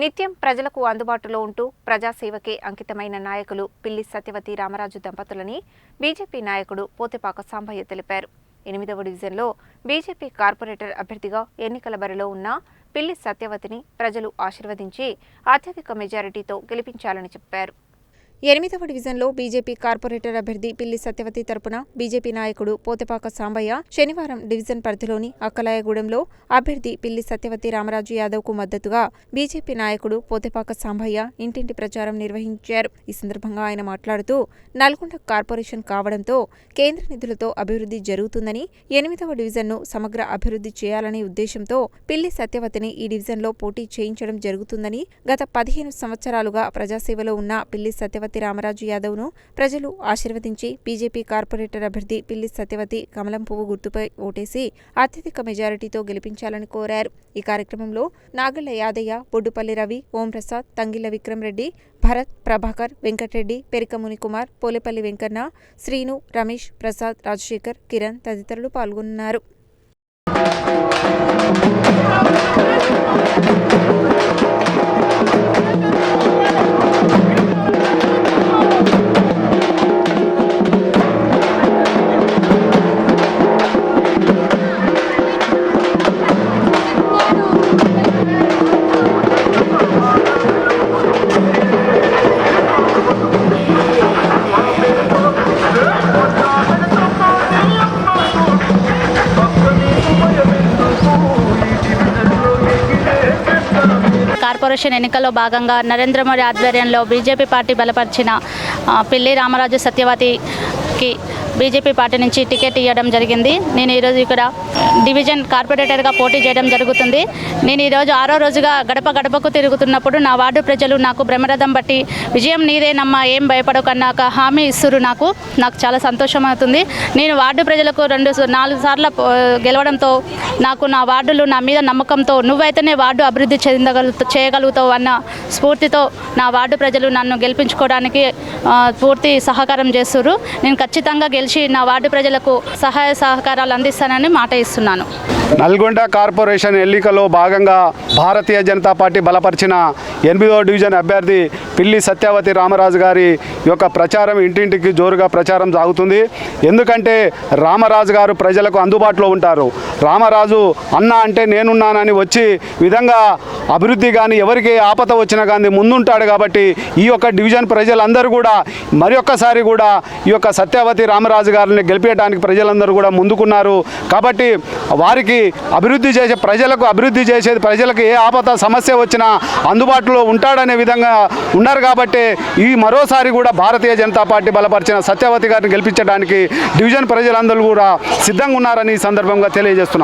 నిత్యం ప్రజలకు అందుబాటులో ఉంటూ ప్రజాసేవకే అంకితమైన నాయకులు పిల్లి సత్యవతి రామరాజు దంపతులని బీజేపీ నాయకుడు పోతెపాక సాంబయ్య తెలిపారు. ఎనిమిదవ డివిజన్లో బీజేపీ కార్పొరేటర్ అభ్యర్థిగా ఎన్నికల బరిలో ఉన్న పిల్లి సత్యవతిని ప్రజలు ఆశీర్వదించి అత్యధిక మెజారిటీతో గెలిపించాలని చెప్పారు. ఎనిమిదవ డివిజన్లో బీజేపీ కార్పొరేటర్ అభ్యర్థి పిల్లి సత్యవతి తరపున బీజేపీ నాయకుడు పోతపాక సాంబయ్య శనివారం డివిజన్ పరిధిలోని అక్కలాయగూడెంలో అభ్యర్థి పిల్లి సత్యవతి రామరాజు యాదవ్కు మద్దతుగా బీజేపీ నాయకుడు పోతెపాక సాంబయ్య ఇంటింటి ప్రచారం నిర్వహించారు. ఈ సందర్భంగా ఆయన మాట్లాడుతూ నల్గొండ కార్పొరేషన్ కావడంతో కేంద్ర నిధులతో అభివృద్ధి జరుగుతుందని ఎనిమిదవ డివిజన్ను సమగ్ర అభివృద్ధి చేయాలనే ఉద్దేశంతో పిల్లి సత్యవతిని ఈ డివిజన్లో పోటీ చేయించడం జరుగుతుందని గత పదిహేను సంవత్సరాలుగా ప్రజాసేవలో ఉన్న పిల్లి సత్యవతి రామరాజు యాదవ్ను ప్రజలు ఆశీర్వదించి బీజేపీ కార్పొరేటర్ అభ్యర్థి పిల్లి సత్యవతి కమలం పువ్వు గుర్తుపై ఓటేసి అత్యధిక మెజారిటీతో గెలిపించాలని కోరారు. ఈ కార్యక్రమంలో నాగళ్ళ యాదయ్య బొడ్డుపల్లి రవి ఓంప్రసాద్ తంగిళ్ళ విక్రమ్ రెడ్డి భరత్ ప్రభాకర్ వెంకటరెడ్డి పెరికముని కుమార్ పోలేపల్లి వెంకన్న శ్రీను రమేష్ ప్రసాద్ రాజశేఖర్ కిరణ్ తదితరులు పాల్గొన్నారు. కార్పొరేషన్ ఎన్నికల్లో భాగంగా నరేంద్ర మోడీ ఆధ్వర్యంలో బీజేపీ పార్టీ బలపరిచిన పిల్లి రామరాజు సత్యవతికి బీజేపీ పార్టీ నుంచి టికెట్ ఇవ్వడం జరిగింది. నేను ఈరోజు ఇక్కడ డివిజన్ కార్పొరేటర్గా పోటీ చేయడం జరుగుతుంది. నేను ఈరోజు ఆరో రోజుగా గడప గడపకు తిరుగుతున్నప్పుడు నా వార్డు ప్రజలు నాకు బ్రహ్మరథం బట్టి విజయం నీదేనమ్మా ఏం భయపడకన్నా ఒక హామీ ఇస్తురు నాకు. నాకు చాలా సంతోషం అవుతుంది నేను వార్డు ప్రజలకు రెండు నాలుగు సార్లు గెలవడంతో నాకు నా వార్డులు నా మీద నమ్మకంతో నువ్వైతేనే వార్డు అభివృద్ధి చెందగలు చేయగలుగుతావు అన్న స్ఫూర్తితో నా వార్డు ప్రజలు నన్ను గెలిపించుకోవడానికి పూర్తి సహకారం చేస్తున్నారు. నేను ఖచ్చితంగా కలిసి నా వార్డు ప్రజలకు సహాయ సహకారాలు అందిస్తానని మాట ఇస్తున్నాను. నల్గొండ కార్పొరేషన్ ఎన్నికలో భాగంగా భారతీయ జనతా పార్టీ బలపరిచిన ఎనిమిదో డివిజన్ అభ్యర్థి పిల్లి సత్యవతి రామరాజు గారి యొక్క ప్రచారం ఇంటింటికి జోరుగా ప్రచారం సాగుతుంది. ఎందుకంటే రామరాజు గారు ప్రజలకు అందుబాటులో ఉంటారు. రామరాజు అన్న అంటే నేనున్నానని వచ్చి విధంగా అభివృద్ధి కానీ ఎవరికి ఆపద వచ్చినా కానీ ముందుంటాడు కాబట్టి ఈ యొక్క డివిజన్ ప్రజలందరూ కూడా మరి ఒక్కసారి కూడా ఈ యొక్క సత్యవతి రామరాజు గారిని గెలిపించడానికి ప్రజలందరూ కూడా ముందుకున్నారు. కాబట్టి వారికి అభివృద్ధి చేసే ప్రజలకు అభివృద్ధి చేసేది ప్రజలకు ఏ ఆపద సమస్య వచ్చినా అందుబాటులో ఉంటాడనే విధంగా ఉన్నారు కాబట్టి ఈ మరోసారి కూడా భారతీయ జనతా పార్టీ బలపరిచిన సత్యవతి గారిని గెలిపించడానికి డివిజన్ ప్రజలందరూ కూడా సిద్ధంగా ఉన్నారని ఈ సందర్భంగా తెలియజేస్తున్నారు